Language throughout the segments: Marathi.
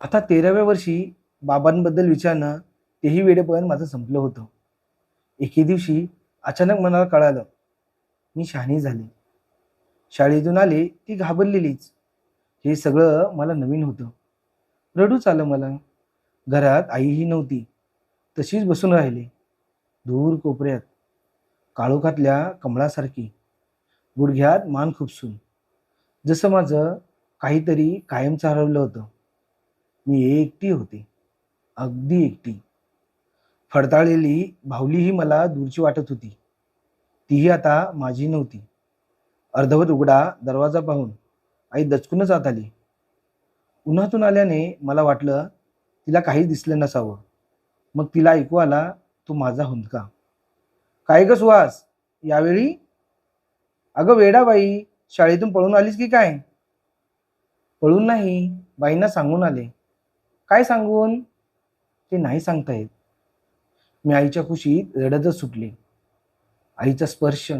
आता तेराव्या वर्षी बाबांबद्दल विचारणं तेही वेळेपर्यंत माझं संपलं होतं. एके दिवशी अचानक मनाला कळालं मी शहाणी झाले. शाळेतून आले ती घाबरलेलीच. हे सगळं मला नवीन होतं. रडूच आलं मला. घरात आईही नव्हती. तशीच बसून राहिले. दूर कोपऱ्यात. काळोखातल्या कमळासारखी. गुडघ्यात मान खुपसून. जसं माझं काहीतरी कायमचं हरवलं होतं. मी एकटी होते. अगदी एकटी. फडताळलेली भावलीही मला दूरची वाटत होती. तीही आता माझी नव्हती. अर्धवत उघडा दरवाजा पाहून आई दचकूनच आत आली. उन्हातून आल्याने मला वाटलं तिला काही दिसलं नसावं. मग तिला ऐकू आला तो माझा हुंदका. काय ग सुहास? यावेळी? अगं वेडा बाई शाळेतून पळून आलीस की काय? पळून नाही बाईंना सांगून आले. काय सांगून? ते नाही सांगता येत मी आईच्या खुशीत रडतच सुटले. आईचा स्पर्श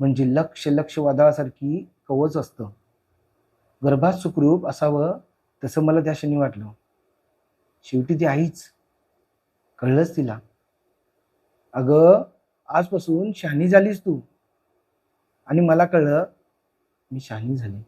म्हणजे लक्ष लक्ष वादळासारखी कवच असतं. गर्भात सुखरूप असावं तसं मला त्या क्षणी वाटलं. शेवटी ती आईच. कळलंच तिला. अगं आजपासून शहाणी झालीस तू. आणि मला कळलं मी शहाणी झाली.